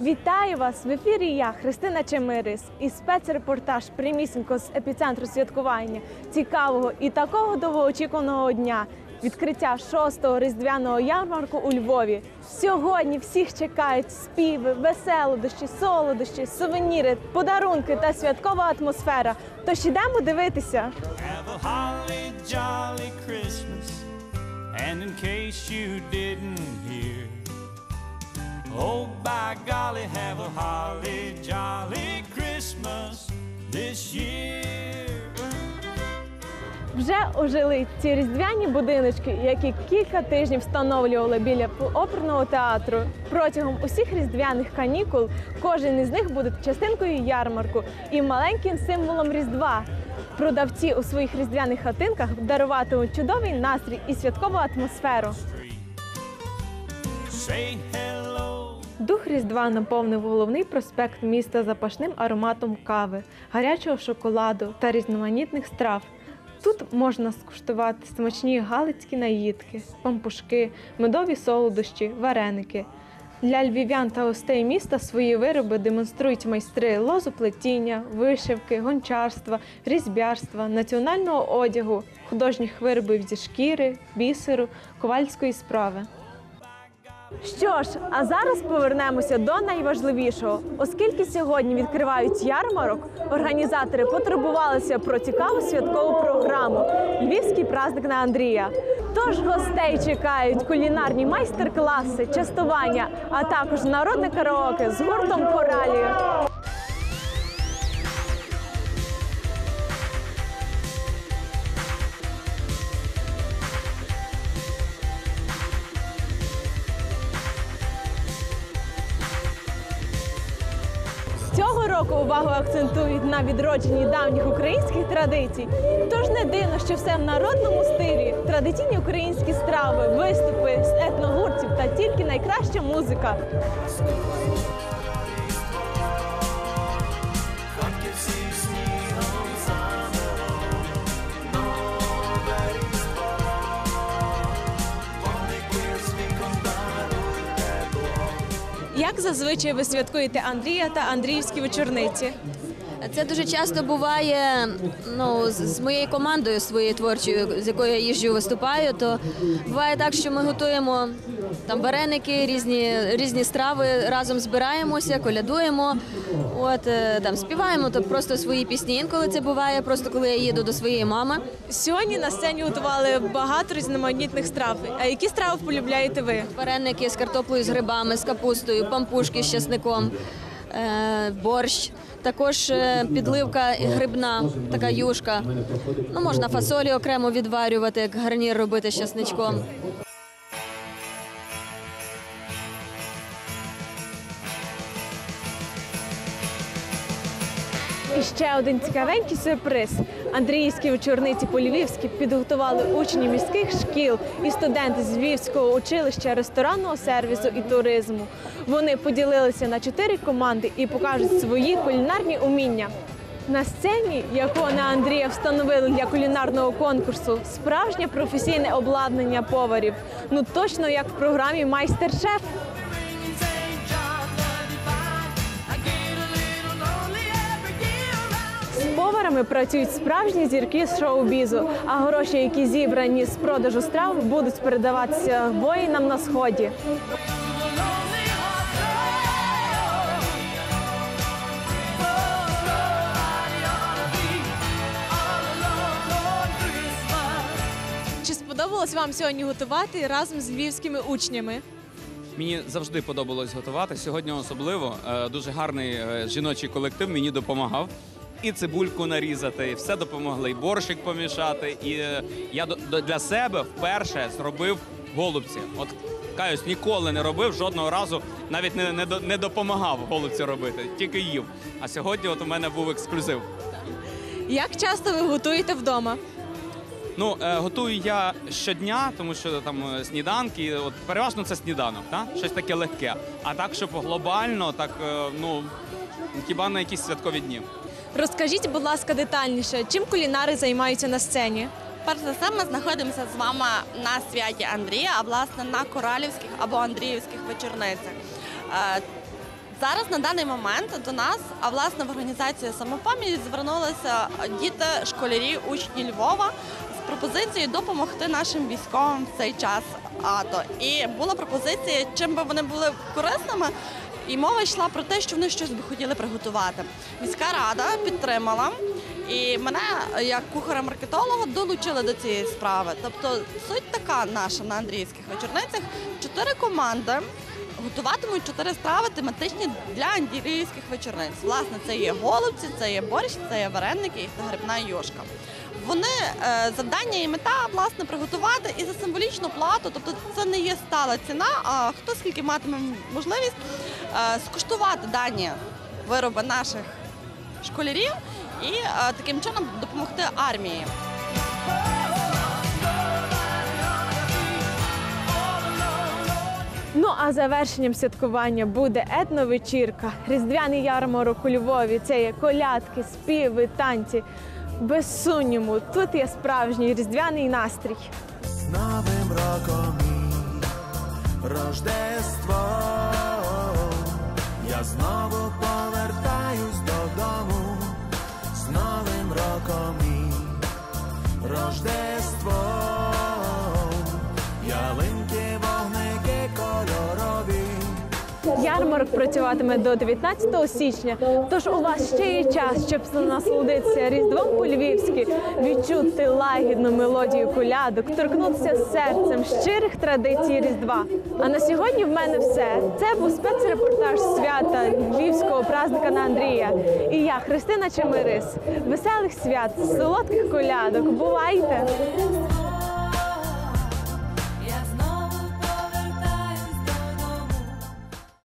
Вітаю вас в ефірі. Я Христина Чемирис і спецрепортаж прямісінько з епіцентру святкування цікавого і такого довгоочікуваного дня. Відкриття шостого різдвяного ярмарку у Львові. Сьогодні всіх чекають співи, веселодощі, солодощі, сувеніри, подарунки та святкова атмосфера. Тож ідемо дивитися. Have a jolly Christmas. And in case you didn't oh by golly, have a holly jolly Christmas this year. Вже ожили ці різдвяні будиночки, які кілька тижнів встановлювали біля оперного театру. Протягом усіх різдвяних канікул кожен із них буде частинкою ярмарку і маленьким символом Різдва. Продавці у своїх різдвяних хатинках даруватимуть чудовий настрій і святкову атмосферу. Дух Різдва наповнив головний проспект міста запашним ароматом кави, гарячого шоколаду та різноманітних страв. Тут можна скуштувати смачні галицькі наїдки, пампушки, медові солодощі, вареники. Для львів'ян та гостей міста свої вироби демонструють майстри лозоплетіння, вишивки, гончарства, різьбярства, національного одягу, художніх виробів зі шкіри, бісеру, ковальської справи. Що ж, а зараз повернемося до найважливішого. Оскільки сьогодні відкривають ярмарок, організатори потурбувалися про цікаву святкову програму Львівський праздник на Андрія. Тож гостей чекають кулінарні майстер-класи, частування, а також народне караоке з гуртом коралі. Року увагу акцентують на відродженні давніх українських традицій. Тож не дивно, що все в народному стилі, традиційні українські страви, виступи з етногуртів та тільки найкраща музика. Як зазвичай ви святкуєте Андрія та Андріївські вечорниці? Це дуже часто буває ну, з моєю командою своєю творчою, з якою я їжджу виступаю, то буває так, що ми готуємо там вареники, різні, різні страви, разом збираємося, колядуємо, от, е, там, співаємо то просто свої пісні. Інколи це буває, просто коли я їду до своєї мами. Сьогодні на сцені готували багато різноманітних страв. А які страви полюбляєте ви? Вареники з картоплею, з грибами, з капустою, пампушки з чесником, е, борщ. Також е, підливка грибна, така юшка. Ну, можна фасолі окремо відварювати, як гарнір робити з чесничком. І ще один цікавенький сюрприз. Андріївські вечорниці по-львівськи підготували учні міських шкіл і студенти з Львівського училища ресторанного сервісу і туризму. Вони поділилися на чотири команди і покажуть свої кулінарні уміння. На сцені, яку на Андрія встановили для кулінарного конкурсу, справжнє професійне обладнання поварів. Ну точно як в програмі Майстер-шеф. Поварами працюють справжні зірки з шоу-бізу, а гроші, які зібрані з продажу страв, будуть передаватися воїнам на сході. Чи сподобалось вам сьогодні готувати разом з львівськими учнями? Мені завжди подобалось готувати. Сьогодні особливо е, дуже гарний е, жіночий колектив мені допомагав. І цибульку нарізати, і все допомогли, і борщик помішати. І е, я для себе вперше зробив голубці. От каюсь, ніколи не робив жодного разу, навіть не, не, не допомагав голубці робити, тільки їв. А сьогодні от у мене був ексклюзив. Як часто ви готуєте вдома? Ну, е, готую я щодня, тому що там е, сніданки, от переважно це сніданок, та? щось таке легке. А так, щоб глобально, так е, ну хіба на якісь святкові дні. Розкажіть, будь ласка, детальніше, чим кулінари займаються на сцені? Перш за все, ми знаходимося з вами на святі Андрія, а власне на коралівських або Андріївських вечорницях. Е, Зараз на даний момент до нас, а власне в організацію самопоміч звернулися діти, школярі, учні Львова з пропозицією допомогти нашим військовим в цей час АТО. І була пропозиція, чим би вони були корисними. І мова йшла про те, що вони щось би хотіли приготувати. Міська рада підтримала, і мене як кухаря-маркетолога долучили до цієї справи. Тобто суть така наша на андрійських вечорницях: чотири команди готуватимуть чотири страви тематичні для андрійських вечорниць. Власне, це є голубці, це є борщ, це є вареники і грибна юшка. Вони е, завдання і мета власне приготувати і за символічну плату, тобто це не є стала ціна, а хто скільки матиме можливість скуштувати дані вироби наших школярів і е, таким чином допомогти армії. Ну а завершенням святкування буде етновечірка, різдвяний ярмарок у Львові. Це є колядки, співи, танці. Без сумніву, тут є справжній різдвяний настрій. з Новим роком Рождество. Я знову повертаюсь додому з Новим роком і Рождество. Ярмарок працюватиме до 19 січня. Тож у вас ще є час, щоб насолодитися різдвом по-львівськи, відчути лагідну мелодію колядок, торкнутися серцем щирих традицій Різдва. А на сьогодні в мене все. Це був спецрепортаж свята львівського праздника на Андрія. І я, Христина Чемирис. Веселих свят, солодких колядок. Бувайте!